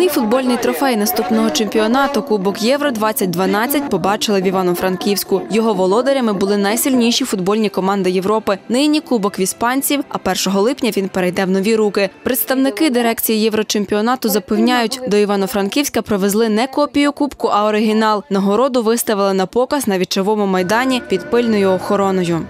Головний футбольний трофей наступного чемпіонату Кубок Євро 2012 побачили в Івано-Франківську. Його володарями були найсильніші футбольні команди Європи. Нині кубок в іспанців, а 1 липня він перейде в нові руки. Представники дирекції Єврочемпіонату запевняють, до Івано-Франківська привезли не копію кубку, а оригінал. Нагороду виставили на показ на вічовому майдані під пильною охороною.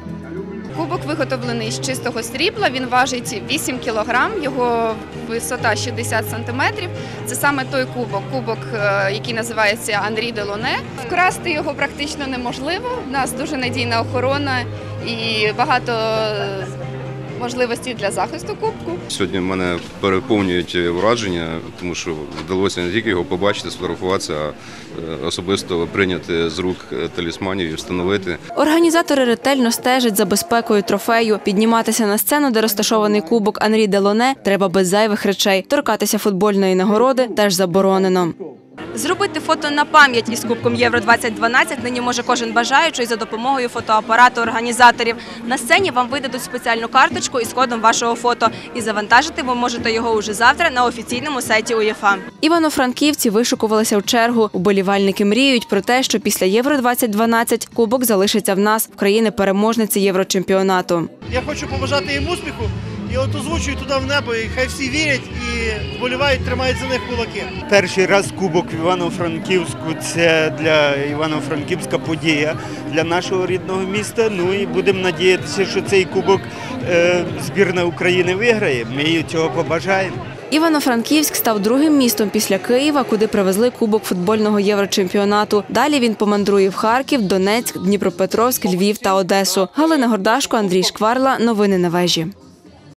Кубок виготовлений з чистого срібла. Він важить 8 кілограм, його висота 60 сантиметрів. Це саме той кубок, кубок, е, який називається Анрі Делоне. Вкрасти його практично неможливо. У нас дуже надійна охорона і багато можливостей для захисту кубку. Сьогодні мене переповнюють враження, тому що вдалося не тільки його побачити, сфотографуватися, а е, особисто прийняти з рук е, талісманів і встановити. Організатори ретельно стежать за безпекою трофею. Підніматися на сцену, де розташований кубок Анрі Делоне, треба без зайвих речей. Торкатися футбольної нагороди теж заборонено. Зробити фото на пам'ять із Кубком Євро 2012 нині може кожен бажаючий за допомогою фотоапарату організаторів. На сцені вам видадуть спеціальну карточку із кодом вашого фото, і завантажити ви можете його уже завтра на офіційному сайті УЄФА. Івано-франківці вишукувалися в чергу. Уболівальники мріють про те, що після Євро 2012 кубок залишиться в нас в країни переможниці Єврочемпіонату. Я хочу побажати їм успіху і от озвучую туди в небо, і хай всі вірять і вболівають, тримають за них кулаки. Перший раз кубок в Івано-Франківську це для Івано-Франківська подія для нашого рідного міста. Ну і будемо надіятися, що цей кубок е, збірна України виграє. Ми їй цього побажаємо. Івано-Франківськ став другим містом після Києва, куди привезли кубок футбольного єврочемпіонату. Далі він помандрує в Харків, Донецьк, Дніпропетровськ, Львів та Одесу. Галина Гордашко, Андрій Шкварла. Новини на вежі.